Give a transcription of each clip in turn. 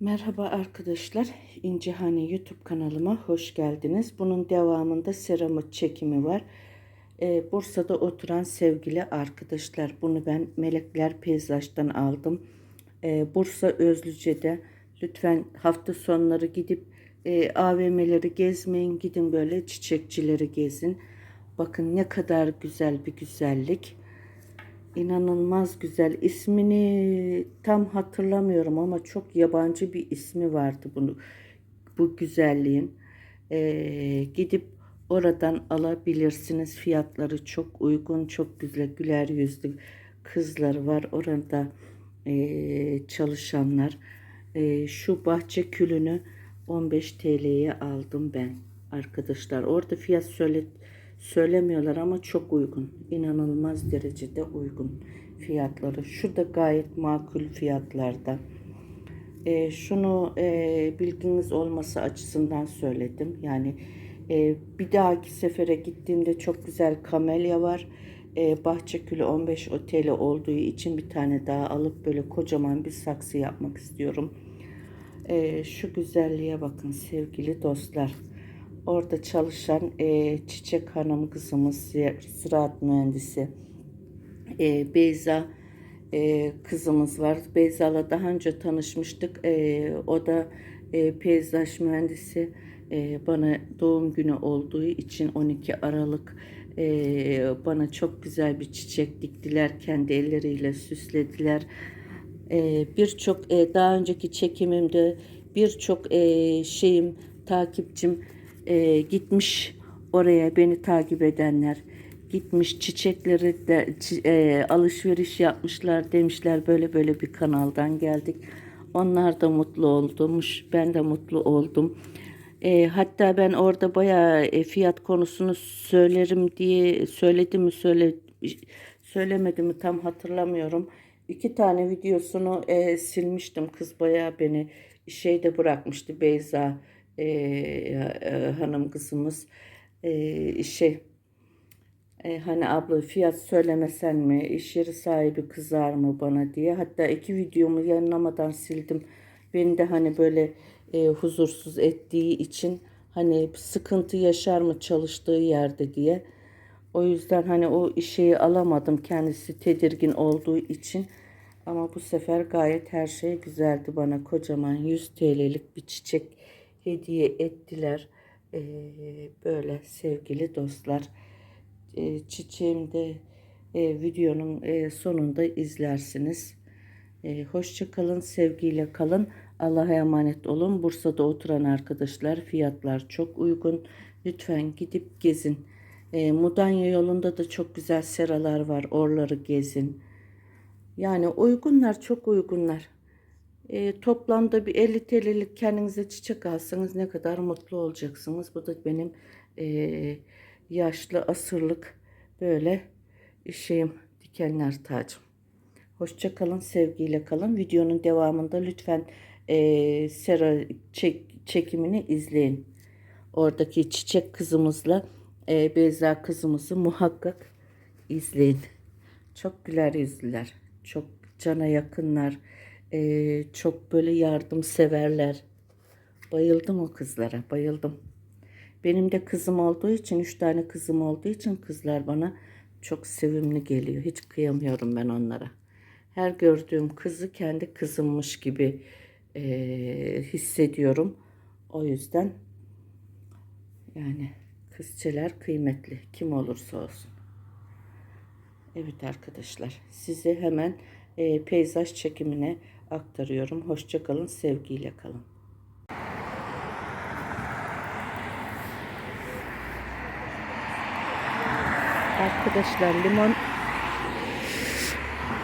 Merhaba arkadaşlar. İncihane YouTube kanalıma hoş geldiniz. Bunun devamında seramik çekimi var. Ee, Bursa'da oturan sevgili arkadaşlar. Bunu ben Melekler Peyzaj'dan aldım. Ee, Bursa Özlüce'de lütfen hafta sonları gidip e, AVM'leri gezmeyin. Gidin böyle çiçekçileri gezin. Bakın ne kadar güzel bir güzellik. İnanılmaz güzel. İsmini tam hatırlamıyorum ama çok yabancı bir ismi vardı bunu bu güzelliğin. Ee, gidip oradan alabilirsiniz. Fiyatları çok uygun, çok güzel, güler yüzlü kızlar var orada ee, çalışanlar. Ee, şu bahçe külünü 15 TL'ye aldım ben arkadaşlar. Orada fiyat söyle söylemiyorlar ama çok uygun. İnanılmaz derecede uygun fiyatları. Şu da gayet makul fiyatlarda. E, şunu e, bilginiz olması açısından söyledim. Yani e, bir dahaki sefere gittiğimde çok güzel kamelya var. E, Bahçekülü 15 oteli olduğu için bir tane daha alıp böyle kocaman bir saksı yapmak istiyorum. E, şu güzelliğe bakın sevgili dostlar. Orada çalışan e, Çiçek Hanım kızımız, ziraat mühendisi e, Beyza e, kızımız var. Beyza'la daha önce tanışmıştık. E, o da e, peyzaj mühendisi. E, bana doğum günü olduğu için 12 Aralık e, bana çok güzel bir çiçek diktiler. Kendi elleriyle süslediler. E, birçok e, daha önceki çekimimde birçok e, şeyim takipçim e, gitmiş oraya beni takip edenler gitmiş çiçekleri de e, alışveriş yapmışlar demişler böyle böyle bir kanaldan geldik. Onlar da mutlu olmuş. Ben de mutlu oldum. E, hatta ben orada bayağı e, fiyat konusunu söylerim diye söyledim mi söyle söylemedim mi tam hatırlamıyorum. İki tane videosunu e, silmiştim. Kız bayağı beni şeyde bırakmıştı Beyza e, e, hanım kızımız. E, şey e, hani abla fiyat söylemesen mi, iş yeri sahibi kızar mı bana diye. Hatta iki videomu yayınlamadan sildim. Beni de hani böyle e, huzursuz ettiği için hani sıkıntı yaşar mı çalıştığı yerde diye. O yüzden hani o işi alamadım kendisi tedirgin olduğu için. Ama bu sefer gayet her şey güzeldi bana. Kocaman 100 TL'lik bir çiçek hediye ettiler. Ee, böyle sevgili dostlar. Ee, çiçeğim de e, videonun e, sonunda izlersiniz. E, hoşça sevgiyle kalın. Allah'a emanet olun. Bursa'da oturan arkadaşlar fiyatlar çok uygun. Lütfen gidip gezin. E, Mudanya yolunda da çok güzel seralar var. Oraları gezin. Yani uygunlar, çok uygunlar. E, toplamda bir 50 TL'lik kendinize çiçek alsanız ne kadar mutlu olacaksınız. Bu da benim e, yaşlı asırlık böyle şeyim dikenler tacım. Hoşça kalın, sevgiyle kalın. Videonun devamında lütfen e, sera çek, çekimini izleyin. Oradaki çiçek kızımızla e, Beyza kızımızı muhakkak izleyin. Çok güler yüzlüler. Çok cana yakınlar. E, çok böyle yardımseverler. Bayıldım o kızlara. Bayıldım. Benim de kızım olduğu için, üç tane kızım olduğu için kızlar bana çok sevimli geliyor. Hiç kıyamıyorum ben onlara. Her gördüğüm kızı kendi kızımmış gibi e, hissediyorum. O yüzden yani kızçeler kıymetli. Kim olursa olsun. Evet arkadaşlar size hemen e, peyzaj çekimine aktarıyorum. Hoşça kalın, sevgiyle kalın. Arkadaşlar limon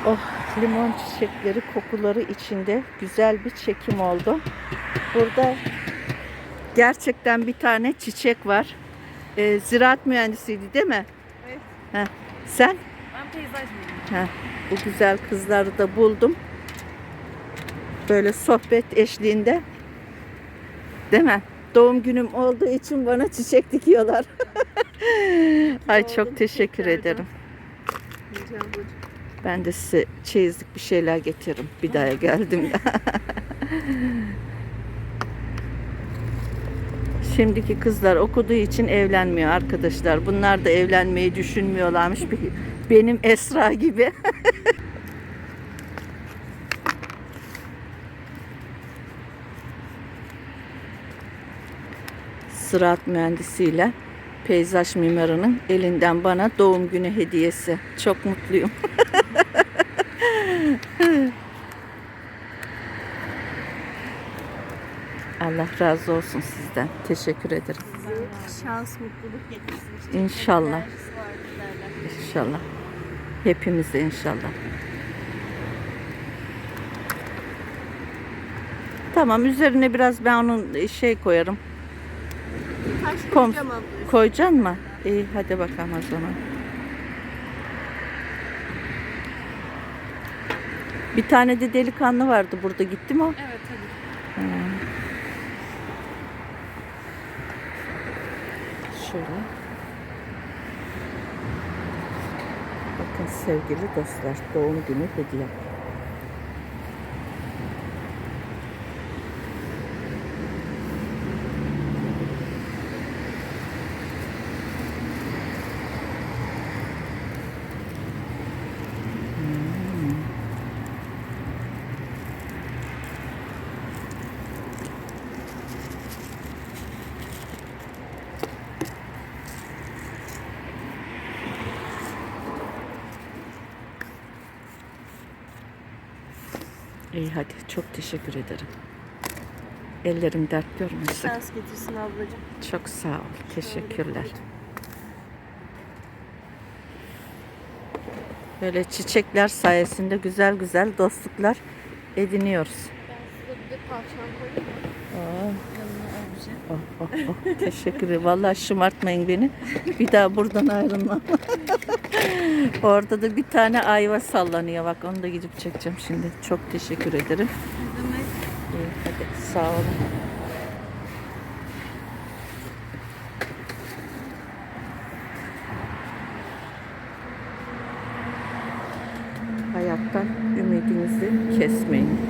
Oh limon çiçekleri kokuları içinde güzel bir çekim oldu. Burada gerçekten bir tane çiçek var. Ee, ziraat mühendisiydi değil mi? Evet. Heh. Sen? Ben peyzaj? Heh. Bu güzel kızları da buldum. Böyle sohbet eşliğinde. Değil mi? Doğum günüm olduğu için bana çiçek dikiyorlar. Ay çok teşekkür ederim. Ben de size çeyizlik bir şeyler getiririm. Bir daha geldim. Şimdiki kızlar okuduğu için evlenmiyor arkadaşlar. Bunlar da evlenmeyi düşünmüyorlarmış. Benim Esra gibi. Sırat mühendisiyle peyzaj mimarının elinden bana doğum günü hediyesi. Çok mutluyum. Allah razı olsun sizden. Teşekkür ederim. Şans, mutluluk getirsin. İnşallah. İnşallah. Hepimize inşallah. Tamam üzerine biraz ben onun şey koyarım. Taş Kom koyacağım koyacaksın mı? İyi hadi bakalım o zaman. Bir tane de delikanlı vardı burada gitti mi o? Evet tabii. Şöyle. Bakın sevgili dostlar doğum günü hediye. İyi hadi çok teşekkür ederim. Ellerim dert görmesin. Şans getirsin ablacığım. Çok sağ ol. Teşekkürler. Böyle çiçekler sayesinde güzel güzel dostluklar ediniyoruz. Ben size bir de tavşan koyayım oh, oh. Teşekkür ederim. Vallahi şımartmayın beni. Bir daha buradan ayrılmam. Orada da bir tane ayva sallanıyor. Bak onu da gidip çekeceğim şimdi. Çok teşekkür ederim. İyi, hadi sağ olun. Hayattan ümidinizi kesmeyin.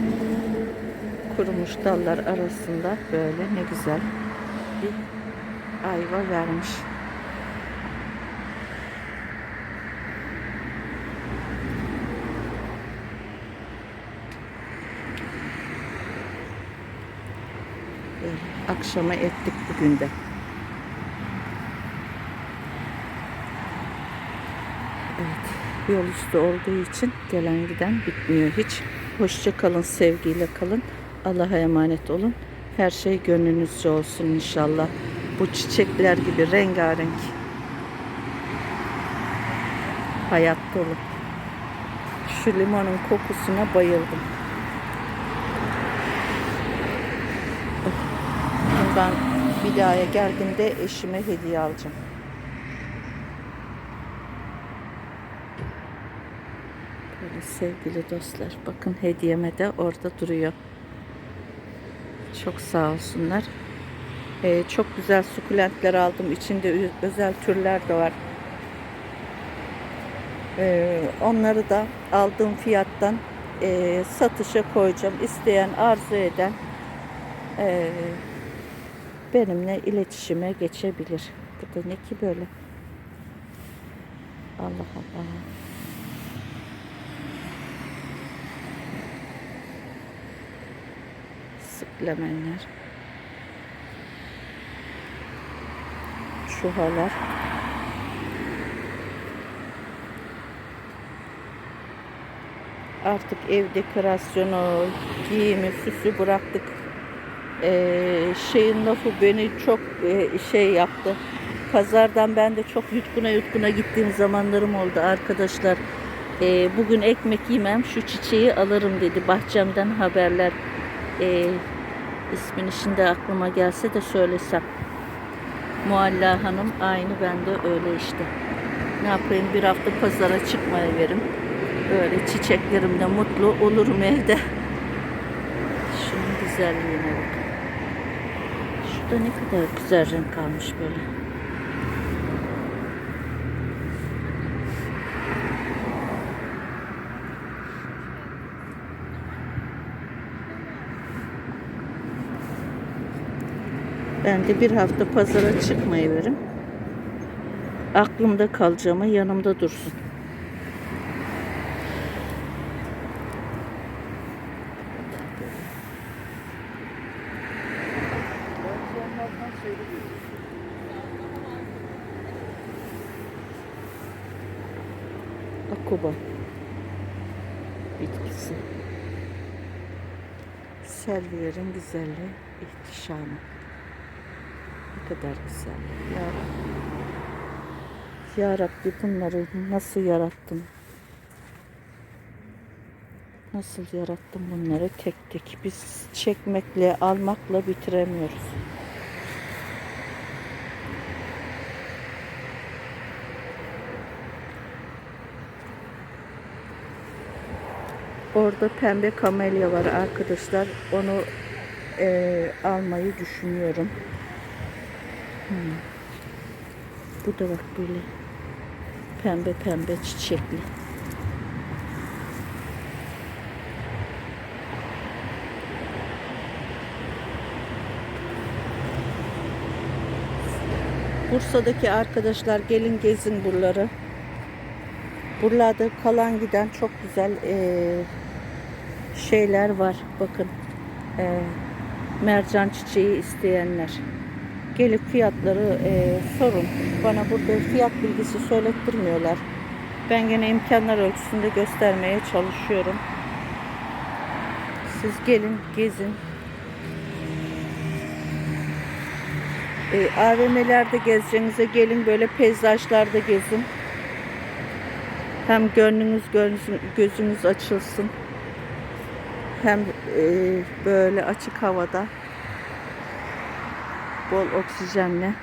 Kurumuş dallar arasında böyle ne güzel bir ayva vermiş. Böyle akşama ettik bugün de. Evet, yol üstü olduğu için gelen giden bitmiyor hiç. Hoşça kalın, sevgiyle kalın. Allah'a emanet olun. Her şey gönlünüzce olsun inşallah. Bu çiçekler gibi rengarenk. Hayat dolu. Şu limonun kokusuna bayıldım. Bundan bir daha geldiğimde eşime hediye alacağım. Böyle sevgili dostlar. Bakın hediyeme de orada duruyor. Çok sağ olsunlar. Ee, çok güzel sukulentler aldım. İçinde özel türler de var. Ee, onları da aldığım fiyattan e, satışa koyacağım. İsteyen, arzu eden e, benimle iletişime geçebilir. Bu da ne ki böyle? Allah Allah. Sıklemenler. Çuhalar. Artık ev dekorasyonu, giyimi, süsü bıraktık. Ee, şeyin lafı beni çok e, şey yaptı. Pazardan ben de çok yutkuna yutkuna gittiğim zamanlarım oldu arkadaşlar. Ee, bugün ekmek yemem şu çiçeği alırım dedi. Bahçemden haberler. Ee, ismini şimdi aklıma gelse de söylesem. Mualla Hanım aynı ben de öyle işte. Ne yapayım bir hafta pazara çıkmaya verim. Böyle çiçeklerimle mutlu olurum evde. Şunun güzelliğine bakın. Şurada ne kadar güzel renk almış böyle. Ben de bir hafta pazara çıkmayı verim. Aklımda kalacağıma yanımda dursun. Akuba bitkisi. Selvilerin güzelliği, ihtişamı. Ne kadar güzel. Ya. Ya Rabbi bunları nasıl yarattın? Nasıl yarattın bunları tek tek? Biz çekmekle, almakla bitiremiyoruz. Orada pembe kamelya var arkadaşlar. Onu eee, almayı düşünüyorum. Hmm. Bu da bak böyle pembe pembe çiçekli. Bursa'daki arkadaşlar gelin gezin buraları. Buralarda kalan giden çok güzel eee, şeyler var. Bakın eee, mercan çiçeği isteyenler. Gelip fiyatları eee, sorun. Bana burada fiyat bilgisi söylettirmiyorlar. Ben gene imkanlar ölçüsünde göstermeye çalışıyorum. Siz gelin gezin. E, AVM'lerde gezeceğinize gelin böyle peyzajlarda gezin. Hem gönlünüz gözünüz açılsın. Hem e, böyle açık havada bol oksijenle